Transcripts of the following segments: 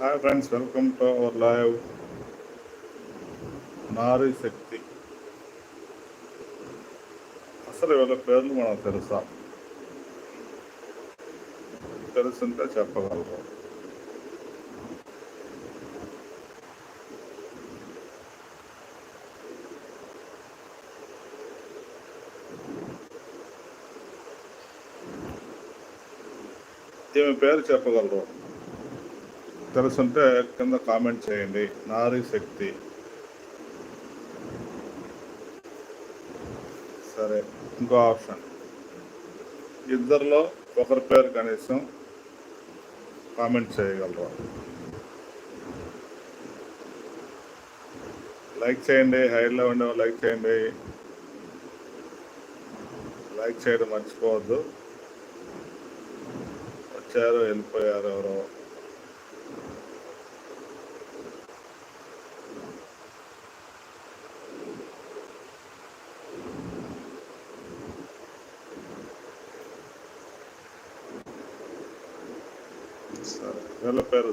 Hi friends welcome to our live Nari Shakti అసలు వీళ్ళ పేర్లు మనకు తెలుసా తెలుసుంటే చెప్పగలరు ఈమె పేరు చెప్పగలరు తెలుసుంటే కింద కామెంట్ చేయండి. నారీ శక్తి. సరే ఇంకో ఆప్షన్. ఇద్దరిలో ఒకరి పేరు కనీసం కామెంట్ చేయగలరు. లైక్ చేయండి హైలో ఉండే లైక్ చేయండి. లైక్ చేయడం మర్చిపోవద్దు. వచ్చారు వెళ్ళిపోయారు ఎవరో. చెప్పారు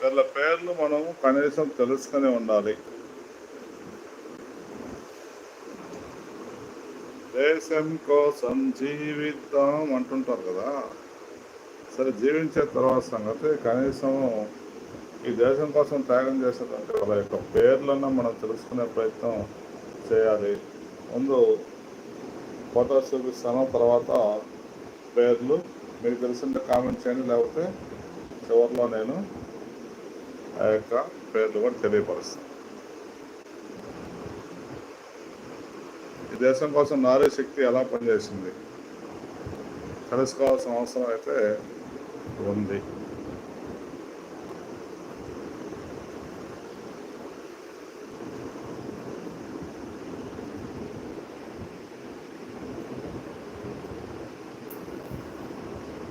వీళ్ళ పేర్లు మనం కనీసం తెలుసుకునే ఉండాలి. దేశం కోసం జీవితం అంటుంటారు కదా. సరే జీవించే తర్వాత సంగతి కనీసం ఈ దేశం కోసం త్యాగం చేసేదంటే వాళ్ళ యొక్క పేర్లన్నా మనం తెలుసుకునే ప్రయత్నం చేయాలి. ముందు ఫోటోస్ చూపిస్తాను తర్వాత పేర్లు మీకు తెలిసింటే కామెంట్ చేయండి. లేకపోతే చివరిలో నేను ఆ యొక్క పేర్లు కూడా తెలియపరుస్తాను. దేశం కోసం నారీ శక్తి ఎలా పనిచేసింది తెలుసుకోవాల్సిన అవసరం అయితే ఉంది.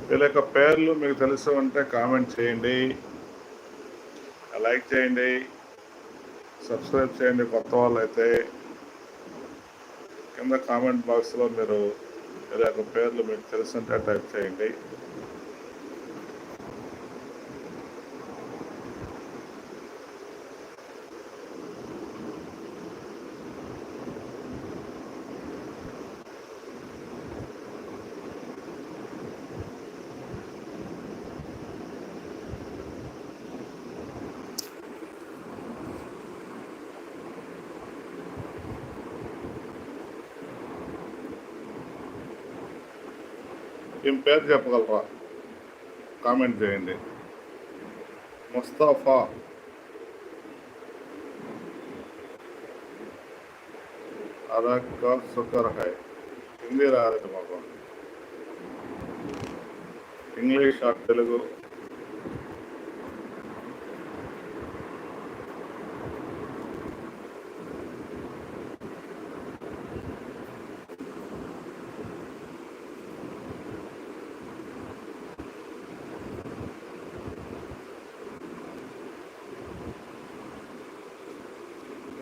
వీళ్ళ యొక్క పేర్లు మీకు తెలుసు అంటే కామెంట్ చేయండి. లైక్ చేయండి. సబ్స్క్రైబ్ చేయండి కొత్త వాళ్ళు అయితే కింద కామెంట్ బాక్స్లో మీరు వీళ్ళ యొక్క పేర్లు మీకు తెలుసుంటే టైప్ చేయండి. ఏం పేరు చెప్పగలరా? కామెంట్ చేయండి. ముస్తాఫా. అదక్క సుకర్ హై. హిందీ రాదు మాకు. English or Telugu.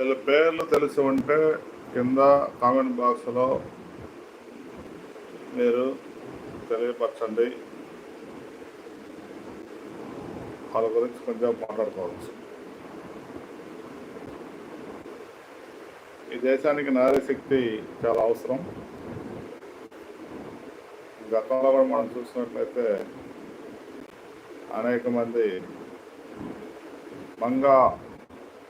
వీళ్ళ పేర్లు తెలిసి ఉంటే కింద కామెంట్ బాక్స్లో మీరు తెలియపరచండి. వాళ్ళ గురించి కొంచెం మాట్లాడుకోవచ్చు. ఈ దేశానికి నారీ శక్తి చాలా అవసరం. గతంలో కూడా మనం చూసినట్లయితే అనేక మంది Manga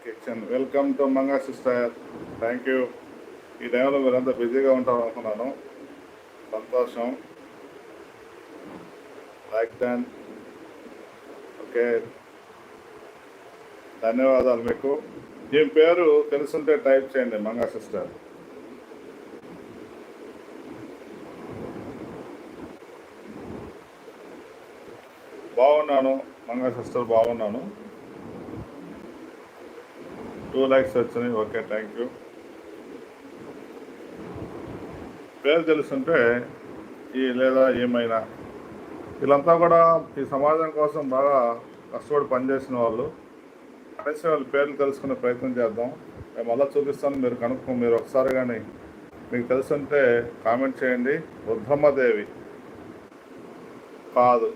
kitchen welcome to Manga sister thank you ఈ టైంలో మీరంతా బిజీగా ఉంటారు అనుకున్నాను. సంతోషం. లైక్ డన్ ఓకే ధన్యవాదాలు మీకు. దీని పేరు తెలుసుంటే టైప్ చేయండి మంగా సిస్టర్ బాగున్నాను. మంగా సిస్టర్ బాగున్నాను. టూ ల్యాక్స్ వచ్చినాయి. ఓకే థ్యాంక్ యూ పేరు తెలుసుంటే ఈ లేదా ఏమైనా. వీళ్ళంతా కూడా ఈ సమాజం కోసం బాగా కష్టపడి పనిచేసిన వాళ్ళు. కనీసం వాళ్ళ పేర్లు తెలుసుకునే ప్రయత్నం చేద్దాం. నేను మళ్ళీ చూపిస్తాను మీరు కనుక్కో మీరు ఒకసారి కానీ మీకు తెలుసుంటే కామెంట్ చేయండి. రుద్రమ్మదేవి కాదు.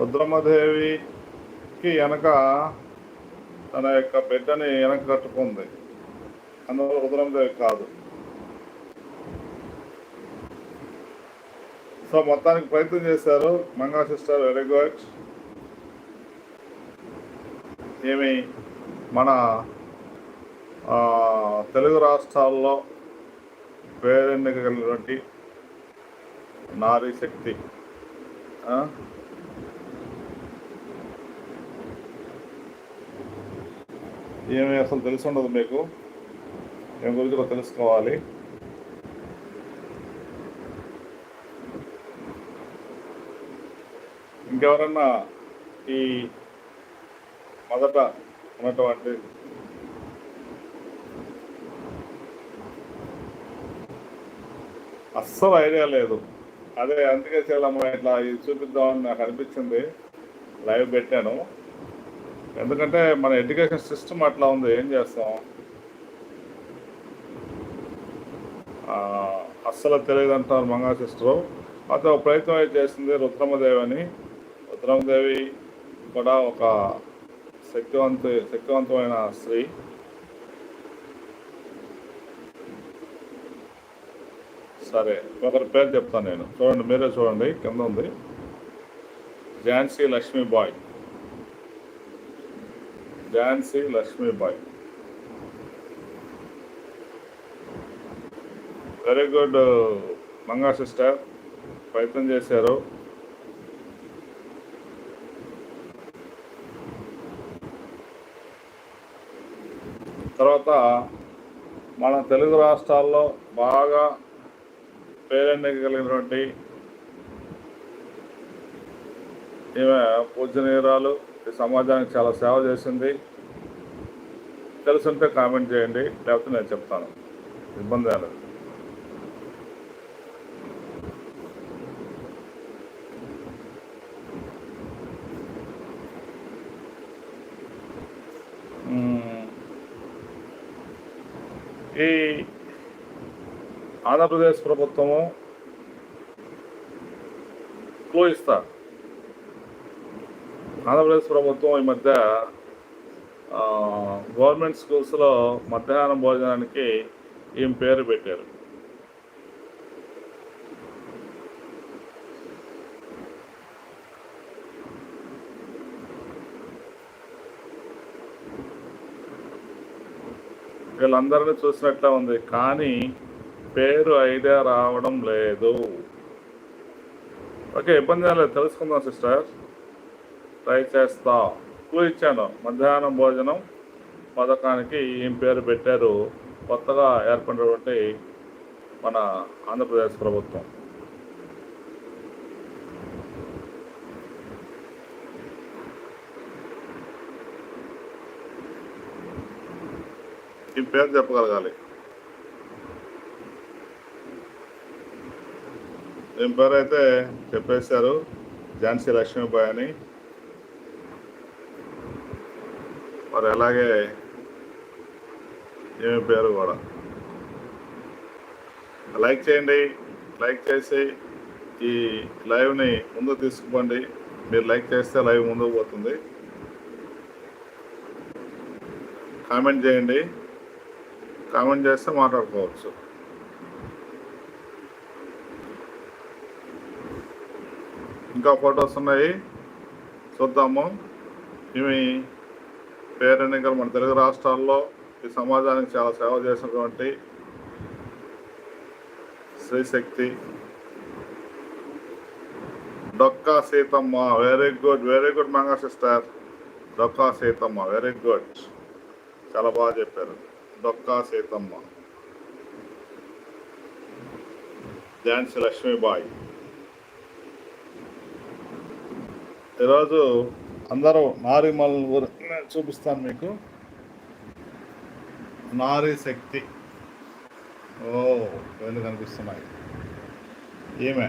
రుద్రమ్మదేవికి వెనక తన యొక్క బిడ్డని వెనక కట్టుకుంది. అందువల్ల రుద్రమ్మదేవి కాదు. సో మొత్తానికి ప్రయత్నం చేశారు. Manga sister very good. ఏమి మన తెలుగు రాష్ట్రాల్లో పేరెన్నికగలిగినటువంటి నారీ శక్తి ఏమి అసలు తెలిసి ఉండదు మీకు. ఏం గురించి కూడా తెలుసుకోవాలి. ఇంకెవరన్నా ఈ మొదట ఉన్నటువంటి అస్సలు ఐడియా లేదు. అదే అందుకే చేయాలమ్మా ఇట్లా ఇది చూపిద్దామని నాకు అనిపించింది. లైవ్ పెట్టాను. ఎందుకంటే మన ఎడ్యుకేషన్ సిస్టమ్ అట్లా ఉంది ఏం చేస్తాం? అస్సలు తెలియదు అంటారు మంగా సిస్టరు. అయితే ఒక ప్రయత్నం అయితే చేసింది రుద్రమదేవి అని. రుద్రమదేవి కూడా ఒక శక్తివంత శక్తివంతమైన స్త్రీ. సరే ఒకరి పేరు చెప్తాను నేను. చూడండి మీరే చూడండి కింద ఉంది. Jhansi Lakshmibai Jhansi Lakshmibai. Very good Manga sister. ప్రయత్నం చేశారు. తర్వాత మన తెలుగు రాష్ట్రాల్లో బాగా పేరెన్నికగలిగినటువంటి ఈమె పూజనీయురాలు సమాజానికి చాలా సేవ చేసింది. తెలుసుంటే కామెంట్ చేయండి. లేకపోతే నేను చెప్తాను. ఇబ్బంది లేదు. ఈ ఆంధ్రప్రదేశ్ ప్రభుత్వము క్లో ఇస్తారు ఆంధ్రప్రదేశ్ ప్రభుత్వం ఈ మధ్య గవర్నమెంట్ స్కూల్స్లో మధ్యాహ్నం భోజనానికి ఈమె పేరు పెట్టారు? వీళ్ళందరినీ చూసినట్లే ఉంది? కానీ పేరు ఐడియా రావడం లేదు. ఓకే ఇబ్బంది లేదు. తెలుసుకుందాం సిస్టర్. ట్రై చేస్తా క్లూ ఇచ్చాను మధ్యాహ్నం భోజనం పథకానికి ఏం పేరు పెట్టారు? కొత్తగా ఏర్పడినటువంటి మన ఆంధ్రప్రదేశ్ ప్రభుత్వం. ఈ పేరు చెప్పగలగాలి. దీని పేరు అయితే చెప్పేశారు? ఝాన్సీ లక్ష్మీబాయి అని. మరి అలాగే ఏమి పేరు కూడా. లైక్ చేయండి లైక్ చేసి ఈ లైవ్ని ముందు తీసుకుపోండి. మీరు లైక్ చేస్తే లైవ్ ముందుకు పోతుంది. కామెంట్ చేయండి. కామెంట్ చేస్తే మాట్లాడుకోవచ్చు. ఇంకా ఫొటోస్ ఉన్నాయి. చూద్దాము. ఇవి పేరెన్నికలు మన తెలుగు రాష్ట్రాల్లో ఈ సమాజానికి చాలా సేవ చేసినటువంటి Sri Shakti. Dokka Seethamma very good very good Manga sister. Dokka Seethamma very good చాలా బాగా చెప్పారు. డొక్కా సీతమ్మ. ధ్యాన్సి లక్ష్మీబాయి. ఈరోజు అందరూ నారిమల్ ఊరు చూపిస్తాను మీకు. నారీ శక్తి. ఓ వేలు కనిపిస్తున్నాయి. ఏమే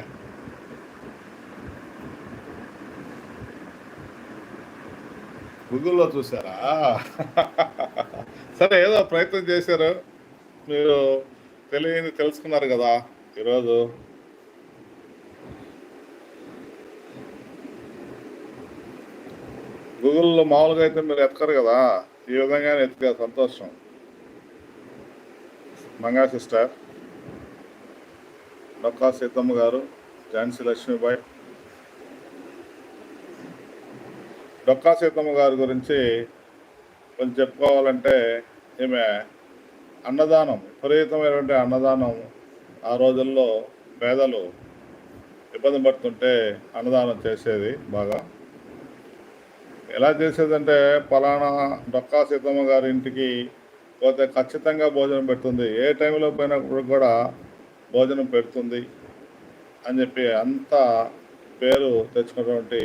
గూగుల్లో చూసారా సరే ఏదో ప్రయత్నం చేశారు. మీరు తెలియని తెలుసుకున్నారు కదా ఈరోజు. గూగుల్లో మామూలుగా అయితే మీరు ఎతకరు కదా. ఈ విధంగానే ఎత్తుకారు సంతోషం. మంగా సిస్టర్. డొక్కా సీతమ్మ గారు ఝాన్సీ లక్ష్మీబాయ్. డొక్కా సీతమ్మ గారి గురించి కొంచెం చెప్పుకోవాలంటే ఈమె అన్నదానం విపరీతమైనటువంటి అన్నదానం ఆ రోజుల్లో పేదలు ఇబ్బంది పడుతుంటే అన్నదానం చేసేది బాగా. ఎలా చేసేదంటే పలానా డొక్కా సీతమ్మ గారి ఇంటికి పోతే ఖచ్చితంగా భోజనం పెడుతుంది. ఏ టైంలో పోయినప్పుడు కూడా భోజనం పెడుతుంది అని చెప్పి అంత పేరు తెచ్చుకున్నటువంటి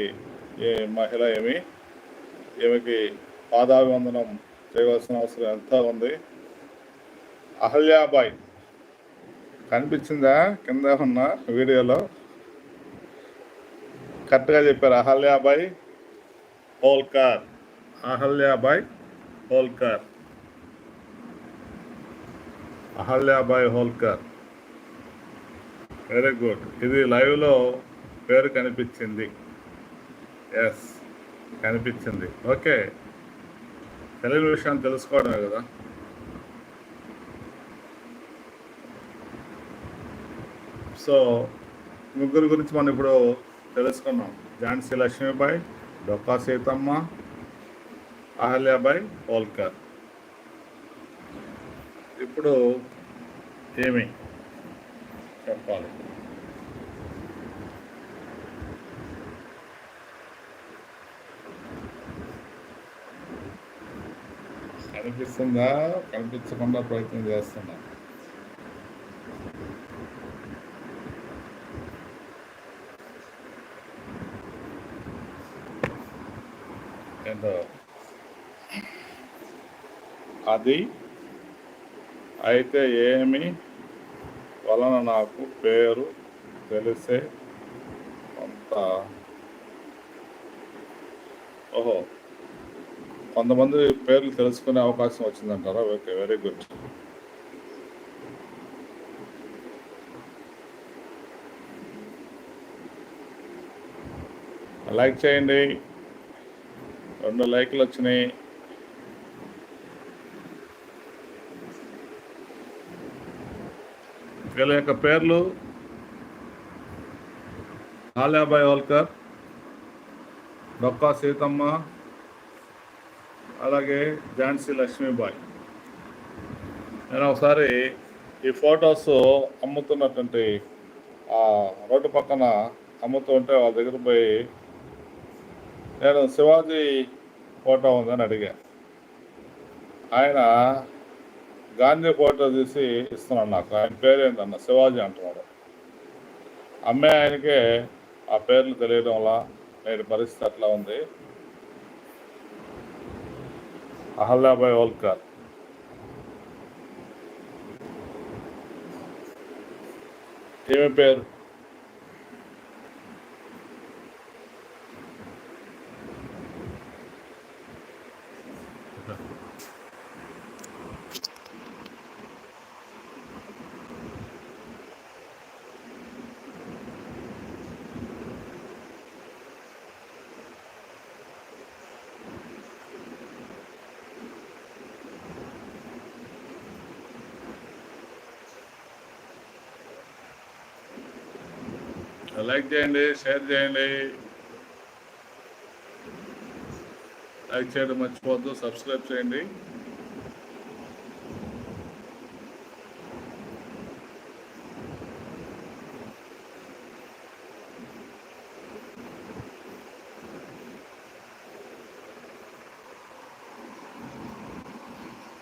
ఈ మహిళ ఏమి ఈమెకి పాదాభివందనం చేయవలసిన అవసరం ఎంత ఉంది? అహల్యాబాయ్. కనిపించిందా? కింద ఉన్న వీడియోలో? కరెక్ట్గా చెప్పారు అహల్యాబాయ్. హోల్కర్ అహల్యాబాయ్ హోల్కర్ అహల్యాబాయ్ హోల్కర్ వెరీ గుడ్ ఇది లైవ్లో పేరు కనిపించింది. ఎస్ కనిపించింది. ఓకే తెలుగు విషయాన్ని తెలుసుకోవడమే కదా. సో ముగ్గురు గురించి మనం ఇప్పుడు తెలుసుకున్నాం. ఝాన్సీ లక్ష్మీబాయి డొక్కా సీతమ్మ అహల్యాబాయ్ హోల్కర్ ఇప్పుడు ఏమి? చెప్పాలి. కనిపిస్తుందా? కనిపించకుండా ప్రయత్నం చేస్తున్నా. ఏందో అది అయితే ఏమి వలన నాకు పేరు తెలిసే కొంత? ఓహో కొంతమంది పేర్లు తెలుసుకునే అవకాశం వచ్చిందంటారా? Okay very good. లైక్ చేయండి. రెండు లైక్లు వచ్చినాయి. వీళ్ళ యొక్క పేర్లు ఆలియాబాయ్ హోల్కర్ డొక్కా సీతమ్మ అలాగే ఝాన్సీ లక్ష్మీబాయ్. నేను ఒకసారి ఈ ఫొటోస్ అమ్ముతున్నటువంటి ఆ రోడ్డు పక్కన అమ్ముతూ ఉంటే వాళ్ళ దగ్గర పోయి నేను శివాజీ ఫోటో ఉందని అడిగాను ఆయన గాంధీ ఫోటో తీసి ఇస్తున్నాడు నాకు. ఆయన పేరు ఏంటన్న శివాజీ అంటున్నాడు. అమ్మే ఆయనకే ఆ పేర్లు తెలియడం వల్ల నేటి పరిస్థితి అట్లా ఉంది. అహల్యాబాయ్ హోల్కర్ ఏమి పేరు? లైక్ చేయండి షేర్ చేయండి లైక్ చేయడం మర్చిపోవద్దు సబ్స్క్రైబ్ చేయండి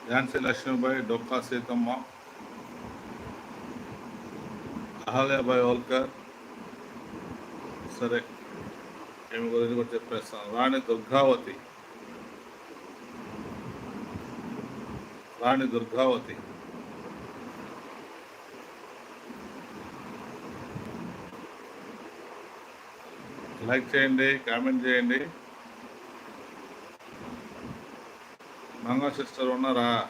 ఝాన్సీ లక్ష్మీబాయి డొక్కా సీతమ్మ అహల్యాబాయ్ హోల్కర్ సరే ఏమి గురించి కూడా చెప్పేస్తాను. రాణి దుర్గావతి. రాణి దుర్గావతి. లైక్ చేయండి కామెంట్ చేయండి. మంగా సిస్టర్ ఉన్నారా?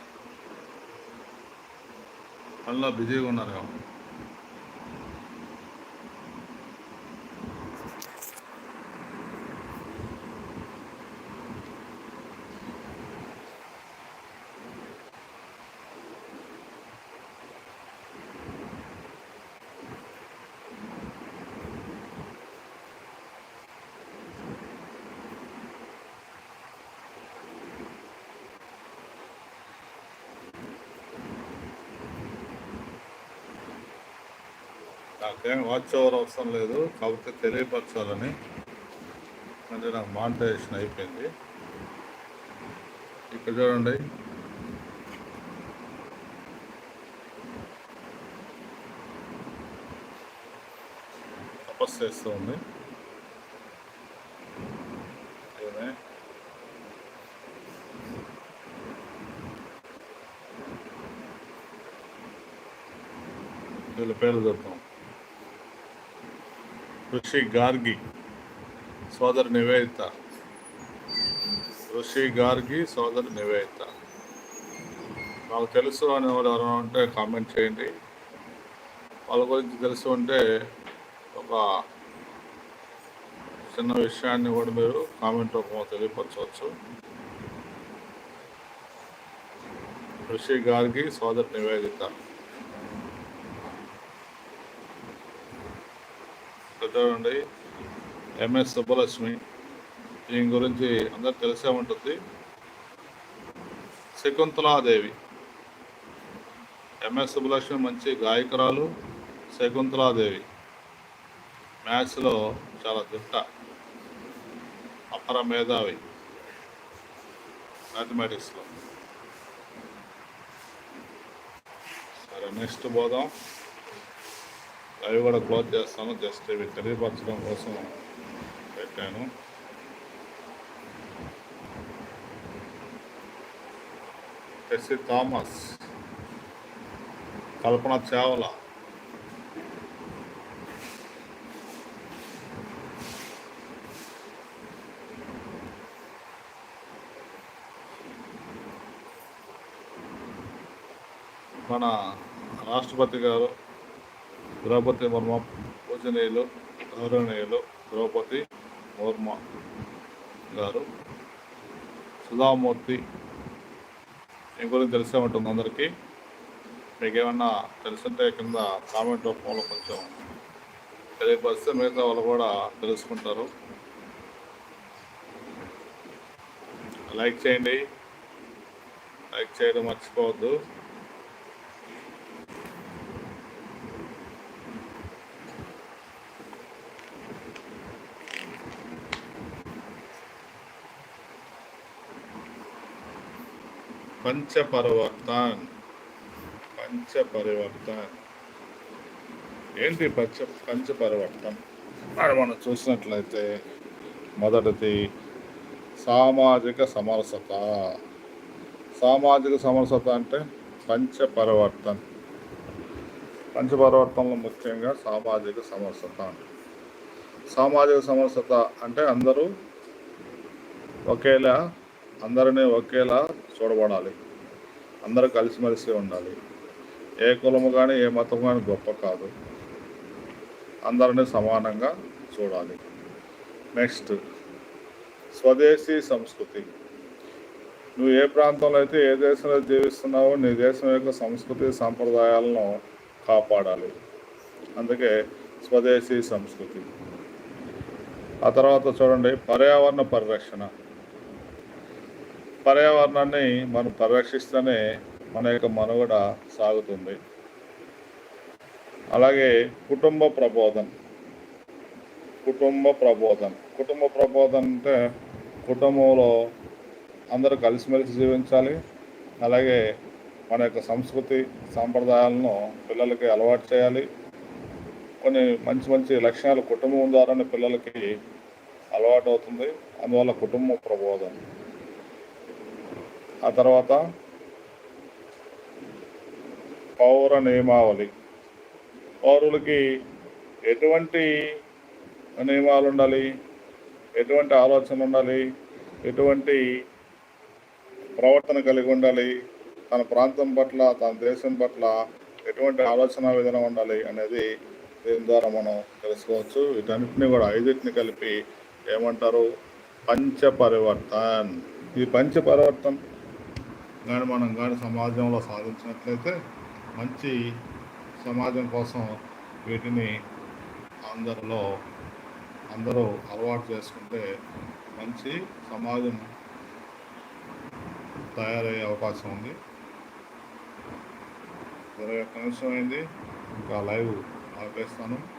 అందులో బిజీగా ఉన్నారు కాబట్టి. నాకేం వాచ్ ఓవర్ అవసరం లేదు కాకపోతే తెలియపరచాలని అంటే నాకు మానిటైజేషన్ అయిపోయింది. ఇక్కడ చూడండి. తపస్సు చేస్తూ ఉంది. వీళ్ళ పేర్లు చెప్తాం. ఋషి గార్గి సోదరు నివేదిత. ఋషి గార్గి సోదర నివేదిత. నాకు తెలుసు అనే వాళ్ళు ఎవరైనా ఉంటే కామెంట్ చేయండి. వాళ్ళ గురించి తెలుసు ఉంటే ఒక చిన్న విషయాన్ని కూడా మీరు కామెంట్ రూపంలో తెలియపరచవచ్చు. ఋషి గార్గి సోదర నివేదిత. ఇక్కడ ఎంఎస్ సుబ్బలక్ష్మి. దీని గురించి అందరు తెలిసే ఉంటుంది. శకుంతలాదేవి. ఎంఎస్ సుబ్బలక్ష్మి మంచి గాయకురాలు శకుంతలాదేవి. మ్యాథ్స్లో చాలా దిట్ట. అపర మేధావి. మ్యాథమెటిక్స్లో. సరే నెక్స్ట్ పోదాం. అవి కూడా క్లోజ్ చేస్తాను. జస్ట్ ఇవి తెలియపరచడం కోసం పెట్టాను. టెస్సి థామస్ కల్పన చావల. మన రాష్ట్రపతి గారు ద్రౌపది వర్మ పూజనీయులు గౌరవనీయులు ద్రౌపది వర్మ గారు. సుధామూర్తి ఈ గురించి తెలిసే ఉంటుంది అందరికీ. మీకు ఏమన్నా తెలుసుంటే కింద కామెంట్ రూపంలో కొంచెం తెలియపరిస్తే మిగతా వాళ్ళు కూడా తెలుసుకుంటారు. లైక్ చేయండి. లైక్ చేయడం మర్చిపోవద్దు. పంచపరివర్తన్. పంచపరివర్తన్. ఏంటి పంచ పంచపరివర్తన్? అని మనం చూసినట్లయితే మొదటిది సామాజిక సమరసత. సామాజిక సమరసత అంటే పంచపరివర్తన్. పంచపరివర్తనలో ముఖ్యంగా సామాజిక సమరసత అంటే సామాజిక సమరసత అంటే అందరూ ఒకేలా అందరినీ ఒకేలా చూడబడాలి. అందరూ కలిసిమెలిసి ఉండాలి. ఏ కులము కానీ ఏ మతం కానీ గొప్ప కాదు. అందరినీ సమానంగా చూడాలి. నెక్స్ట్ స్వదేశీ సంస్కృతి. నువ్వు ఏ ప్రాంతంలో అయితే ఏ దేశంలో జీవిస్తున్నావో నీ దేశం యొక్క సంస్కృతి సాంప్రదాయాలను కాపాడాలి. అందుకే స్వదేశీ సంస్కృతి. ఆ తర్వాత చూడండి పర్యావరణ పరిరక్షణ. పర్యావరణాన్ని మనం పరిరక్షిస్తేనే మన యొక్క మనుగడ సాగుతుంది. అలాగే కుటుంబ ప్రబోధం. కుటుంబ ప్రబోధం. కుటుంబ ప్రబోధం అంటే కుటుంబంలో అందరూ కలిసిమెలిసి జీవించాలి. అలాగే మన యొక్క సంస్కృతి సాంప్రదాయాలను పిల్లలకి అలవాటు చేయాలి. కొన్ని మంచి మంచి లక్షణాలు కుటుంబం ద్వారానే పిల్లలకి అలవాటు అవుతుంది. అందువల్ల కుటుంబ ప్రబోధం. ఆ తర్వాత పౌర నియమావళి. పౌరులకి ఎటువంటి నియమాలు ఉండాలి ఎటువంటి ఆలోచనలు ఉండాలి ఎటువంటి ప్రవర్తన కలిగి ఉండాలి తన ప్రాంతం పట్ల తన దేశం పట్ల ఎటువంటి ఆలోచన విధానం ఉండాలి అనేది దీని ద్వారా మనం తెలుసుకోవచ్చు. వీటన్నిటిని కూడా ఐదుటిని కలిపి ఏమంటారు? పంచపరివర్తన్. ఈ పంచపరివర్తన్. కానీ మనం కానీ సమాజంలో సాధించినట్లయితే మంచి సమాజం కోసం వీటిని అందరిలో అందరూ అలవాటు చేసుకుంటే మంచి సమాజం తయారయ్యే అవకాశం ఉంది. ఇరవై ఒక్క నిమిషం అయింది. ఇంకా లైవ్ ఆపేస్తాను.